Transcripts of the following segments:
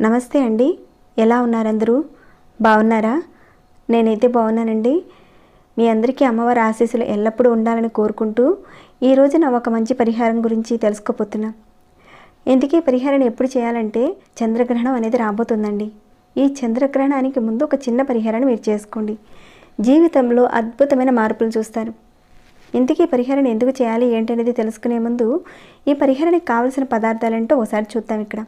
నమస్తే అండి. ఎలా ఉన్నారు అందరూ బాగున్నారా? నేనైతే బాగున్నానండి. మీ అందరికీ అమ్మవారి ఆశీస్సులు ఎల్లప్పుడూ ఉండాలని కోరుకుంటూ ఈ రోజున ఒక మంచి పరిహారం గురించి తెలుసుకోపోతున్నా ఇందుకే పరిహారం ఎప్పుడు చేయాలంటే చంద్రగ్రహణం అనేది రాబోతుందండి. ఈ చంద్రగ్రహణానికి ముందు ఒక చిన్న పరిహారాన్ని మీరు చేసుకోండి. జీవితంలో అద్భుతమైన మార్పులు చూస్తారు. ఇంతకీ పరిహారం ఎందుకు చేయాలి ఏంటనేది తెలుసుకునే ముందు ఈ పరిహారానికి కావలసిన పదార్థాలేంటో ఒకసారి చూద్దాం ఇక్కడ.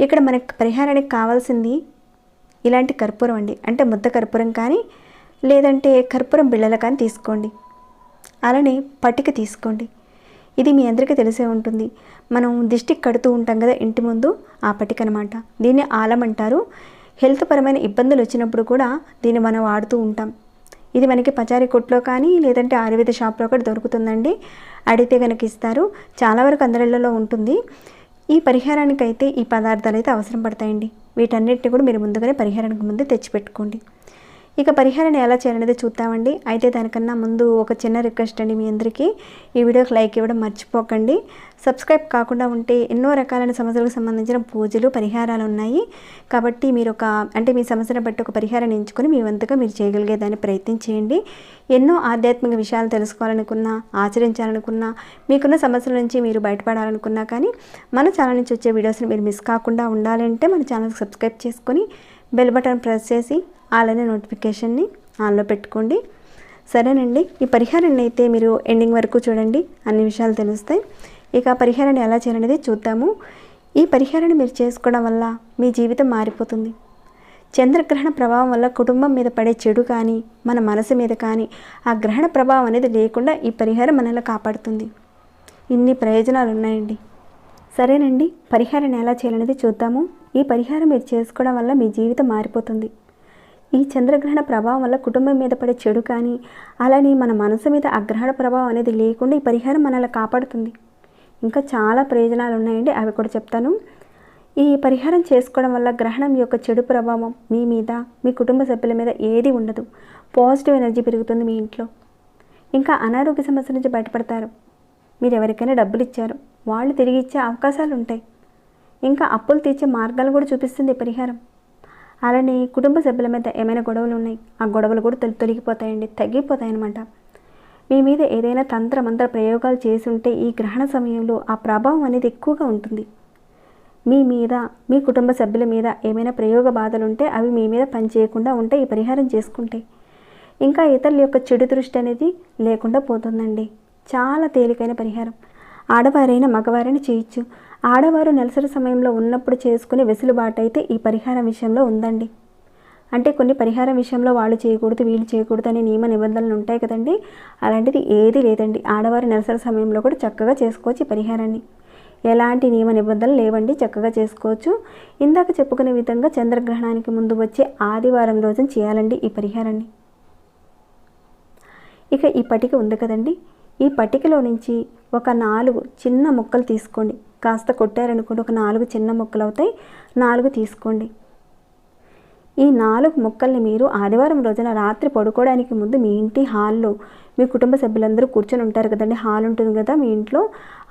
ఇక్కడ మనకు పరిహారానికి కావాల్సింది ఇలాంటి కర్పూరం అండి. అంటే ముద్ద కర్పూరం కానీ లేదంటే కర్పూరం బిళ్ళలు కానీ తీసుకోండి. అలానే పట్టిక తీసుకోండి. ఇది మీ అందరికీ తెలిసే ఉంటుంది. మనం దిష్టికి కడుతూ ఉంటాం కదా ఇంటి ముందు ఆ పట్టిక అనమాట దీన్ని ఆలం అంటారు. హెల్త్ పరమైన ఇబ్బందులు వచ్చినప్పుడు కూడా దీన్ని మనం వాడుతూ ఉంటాం. ఇది మనకి పచారీ కొట్లో కానీ లేదంటే ఆయుర్వేద షాప్లో కూడా దొరుకుతుందండి. అడిగితే కనుక ఇస్తారు. చాలా వరకు అందరిళ్ళలో ఉంటుంది. ఈ పరిహారానికి అయితే ఈ పదార్థాలు అయితే అవసరం పడతాయండి. వీటన్నిటిని కూడా మీరు ముందుగానే పరిహారానికి ముందే తెచ్చిపెట్టుకోండి. ఇక పరిహారాన్ని ఎలా చేయాలనేది చూద్దామండి. అయితే దానికన్నా ముందు ఒక చిన్న రిక్వెస్ట్ అండి మీ అందరికీ. ఈ వీడియోకి లైక్ ఇవ్వడం మర్చిపోకండి. సబ్స్క్రైబ్ కాకుండా ఉంటే ఎన్నో రకాలైన సమస్యలకు సంబంధించిన పూజలు పరిహారాలు ఉన్నాయి. కాబట్టి మీరు ఒక అంటే మీ సమస్యను బట్టి ఒక పరిహారాన్ని ఎంచుకొని మీ వంతుగా మీరు చేయగలిగేదాన్ని ప్రయత్నం చేయండి ఎన్నో ఆధ్యాత్మిక విషయాలు తెలుసుకోవాలనుకున్నా ఆచరించాలనుకున్నా మీకున్న సమస్యల నుంచి మీరు బయటపడాలనుకున్నా కానీ మన ఛానల్ నుంచి వచ్చే వీడియోస్ని మీరు మిస్ కాకుండా ఉండాలంటే మన ఛానల్కి సబ్స్క్రైబ్ చేసుకొని బెల్ బటన్ ప్రెస్ చేసి అలానే నోటిఫికేషన్ని ఆన్లో పెట్టుకోండి. సరేనండి ఈ పరిహారాన్ని అయితే మీరు ఎండింగ్ వరకు చూడండి. అన్ని విషయాలు తెలుస్తాయి. ఇక పరిహారాన్ని ఎలా చేయాలనేది చూద్దాము. ఈ పరిహారాన్ని మీరు చేసుకోవడం వల్ల మీ జీవితం మారిపోతుంది. చంద్రగ్రహణ ప్రభావం వల్ల కుటుంబం మీద పడే చెడు కానీ మన మనసు మీద కానీ ఆ గ్రహణ ప్రభావం అనేది లేకుండా ఈ పరిహారం మనల్ని కాపాడుతుంది. ఇన్ని ప్రయోజనాలు ఉన్నాయండి. సరేనండి పరిహారాన్ని ఎలా చేయాలనేది చూద్దాము. ఈ పరిహారం మీరు చేసుకోవడం వల్ల మీ జీవితం మారిపోతుంది. ఈ చంద్రగ్రహణ ప్రభావం వల్ల కుటుంబం మీద పడే చెడు కానీ అలానే మన మనసు మీద అగ్రహణ ప్రభావం అనేది లేకుండా ఈ పరిహారం మనల్ని కాపాడుతుంది. ఇంకా చాలా ప్రయోజనాలు ఉన్నాయండి అవి కూడా చెప్తాను. ఈ పరిహారం చేసుకోవడం వల్ల గ్రహణం యొక్క చెడు ప్రభావం మీ మీద మీ కుటుంబ సభ్యుల మీద ఏది ఉండదు. పాజిటివ్ ఎనర్జీ పెరుగుతుంది మీ ఇంట్లో. ఇంకా అనారోగ్య సమస్య నుంచి బయటపడతారు. మీరు ఎవరికైనా డబ్బులు ఇచ్చారు. వాళ్ళు తిరిగి ఇచ్చే అవకాశాలు ఉంటాయి. ఇంకా అప్పులు తీర్చే మార్గాలు కూడా చూపిస్తుంది ఈ పరిహారం. అలానే కుటుంబ సభ్యుల మీద ఏమైనా గొడవలు ఉన్నాయి ఆ గొడవలు కూడా తొలి తొలగిపోతాయండి తగ్గిపోతాయన్నమాట. మీ మీద ఏదైనా తంత్రమంత్ర ప్రయోగాలు చేసి ఉంటే ఈ గ్రహణ సమయంలో ఆ ప్రభావం అనేది ఎక్కువగా ఉంటుంది. మీ మీద మీ కుటుంబ సభ్యుల మీద ఏమైనా ప్రయోగ బాధలు ఉంటే అవి మీ మీద పనిచేయకుండా ఉంటే ఈ పరిహారం చేసుకుంటాయి. ఇంకా ఇతరుల యొక్క చెడు దృష్టి అనేది లేకుండా పోతుందండి. చాలా తేలికైన పరిహారం. ఆడవారైనా మగవారైనా చేయొచ్చు. ఆడవారు నెలసరి సమయంలో ఉన్నప్పుడు చేసుకునే వెసులుబాటు అయితే ఈ పరిహారం విషయంలో ఉందండి. అంటే కొన్ని పరిహారం విషయంలో వాళ్ళు చేయకూడదు వీళ్ళు చేయకూడదు అనే నియమ నిబంధనలు ఉంటాయి కదండి. అలాంటిది ఏది లేదండి. ఆడవారి నెలసరి సమయంలో కూడా చక్కగా చేసుకోవచ్చు ఈ పరిహారాన్ని. ఎలాంటి నియమ నిబంధనలు లేవండి. చక్కగా చేసుకోవచ్చు. ఇందాక చెప్పుకునే విధంగా చంద్రగ్రహణానికి ముందు వచ్చే ఆదివారం రోజున చేయాలండి ఈ పరిహారాన్ని. ఇక ఈ పటిక ఉంది కదండి. ఈ పట్టికలో నుంచి ఒక నాలుగు చిన్న ముక్కలు తీసుకోండి. కాస్త కొట్టారనుకోండి ఒక నాలుగు చిన్న ముక్కలు అవుతాయి. నాలుగు తీసుకోండి. ఈ నాలుగు ముక్కల్ని మీరు ఆదివారం రోజున రాత్రి పడుకోవడానికి ముందు మీ ఇంటి హాల్లో మీ కుటుంబ సభ్యులందరూ కూర్చొని ఉంటారు కదండి హాల్ ఉంటుంది కదా మీ ఇంట్లో.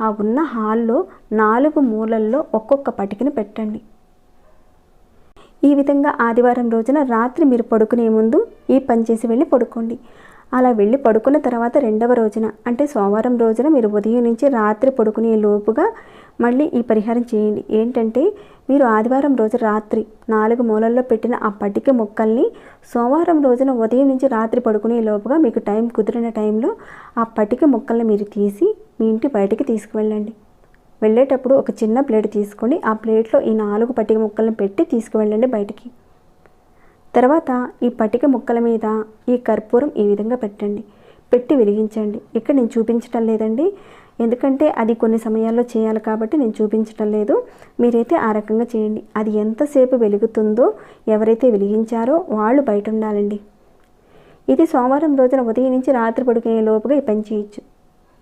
ఆ ఉన్న హాల్లో నాలుగు మూలల్లో ఒక్కొక్క పటికను పెట్టండి. ఈ విధంగా ఆదివారం రోజున రాత్రి మీరు పడుకునే ముందు ఈ పని చేసి వెళ్ళి పడుకోండి. అలా వెళ్ళి పడుకున్న తర్వాత రెండవ రోజున అంటే సోమవారం రోజున మీరు ఉదయం నుంచి రాత్రి పడుకునే లోపుగా మళ్ళీ ఈ పరిహారం చేయండి. ఏంటంటే మీరు ఆదివారం రోజు రాత్రి నాలుగు మూలల్లో పెట్టిన ఆ పట్టిక మొక్కల్ని సోమవారం రోజున ఉదయం నుంచి రాత్రి పడుకునే లోపుగా మీకు టైం కుదిరిన టైంలో ఆ పట్టిక మొక్కల్ని మీరు తీసి మీ ఇంటి బయటికి తీసుకువెళ్ళండి. వెళ్ళేటప్పుడు ఒక చిన్న ప్లేట్ తీసుకోండి ఆ ప్లేట్లో ఈ నాలుగు పట్టిక ముక్కలను పెట్టి తీసుకువెళ్ళండి బయటికి. తర్వాత ఈ పటిక ముక్కల మీద ఈ కర్పూరం ఈ విధంగా పెట్టండి. పెట్టి వెలిగించండి. ఇక్కడ నేను చూపించటం లేదండి. ఎందుకంటే అది కొన్ని సమయాల్లో చేయాలి కాబట్టి నేను చూపించటం లేదు. మీరైతే ఆ రకంగా చేయండి. అది ఎంతసేపు వెలుగుతుందో ఎవరైతే వెలిగించారో వాళ్ళు బయట ఉండాలండి. ఇది సోమవారం రోజున ఉదయం నుంచి రాత్రి పడుకునే లోపుగా ఈ పని చేయొచ్చు.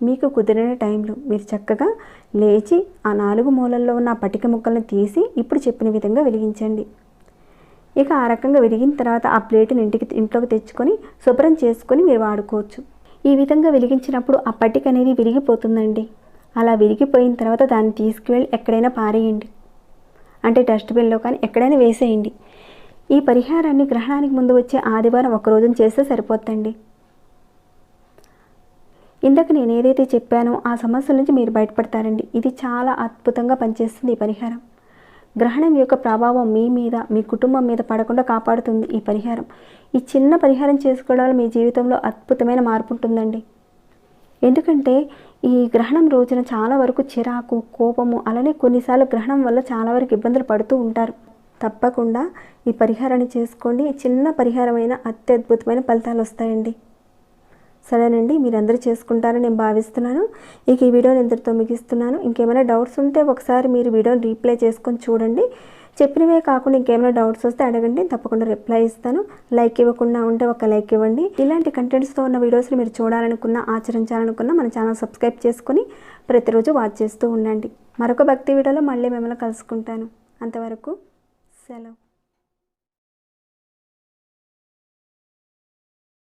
మీకు కుదిరిన టైంలో మీరు చక్కగా లేచి ఆ నాలుగు మూలల్లో ఉన్న పటిక ముక్కలను తీసి ఇప్పుడు చెప్పిన విధంగా వెలిగించండి. ఇక ఆ రకంగా విరిగిన తర్వాత ఆ ప్లేట్ని ఇంటికి ఇంట్లోకి తెచ్చుకొని శుభ్రం చేసుకొని మీరు వాడుకోవచ్చు. ఈ విధంగా వెలిగించినప్పుడు ఆ పట్టిక అనేది విరిగిపోతుందండి. అలా విరిగిపోయిన తర్వాత దాన్ని తీసుకువెళ్ళి ఎక్కడైనా పారేయండి. అంటే డస్ట్బిన్లో కానీ ఎక్కడైనా వేసేయండి. ఈ పరిహారాన్ని గ్రహణానికి ముందు వచ్చే ఆదివారం ఒక రోజున చేస్తే సరిపోతుందండి ఇందాక నేను ఏదైతే చెప్పానో ఆ సమస్యల నుంచి మీరు బయటపడతారండి. ఇది చాలా అద్భుతంగా పనిచేస్తుంది ఈ పరిహారం. గ్రహణం యొక్క ప్రభావం మీ మీద మీ కుటుంబం మీద పడకుండా కాపాడుతుంది ఈ పరిహారం. ఈ చిన్న పరిహారం చేసుకోవడం వల్ల మీ జీవితంలో అద్భుతమైన మార్పు ఉంటుందండి ఎందుకంటే ఈ గ్రహణం రోజున చాలా వరకు చిరాకు కోపము అలానే కొన్నిసార్లు గ్రహణం వల్ల చాలా వరకు ఇబ్బందులు పడుతూ ఉంటారు. తప్పకుండా ఈ పరిహారాన్ని చేసుకోండి. చిన్న పరిహారమైన అత్యద్భుతమైన ఫలితాలు వస్తాయండి. సరేనండి మీరందరూ చేసుకుంటారని నేను భావిస్తున్నాను. ఇక ఈ వీడియోని ఇంతటితో ముగిస్తున్నాను. ఇంకేమైనా డౌట్స్ ఉంటే ఒకసారి మీరు వీడియోని రీప్లై చేసుకొని చూడండి. చెప్పినవే కాకుండా ఇంకేమైనా డౌట్స్ వస్తే అడగండి తప్పకుండా రిప్లై ఇస్తాను. లైక్ ఇవ్వకుండా ఉంటే ఒక లైక్ ఇవ్వండి. ఇలాంటి కంటెంట్స్తో ఉన్న వీడియోస్ని మీరు చూడాలనుకున్నా ఆచరించాలనుకున్నా మన ఛానల్ సబ్స్క్రైబ్ చేసుకొని ప్రతిరోజు వాచ్ చేస్తూ ఉండండి. మరొక భక్తి వీడియోలో మళ్ళీ మిమ్మల్ని కలుసుకుంటాను. అంతవరకు సెలవు.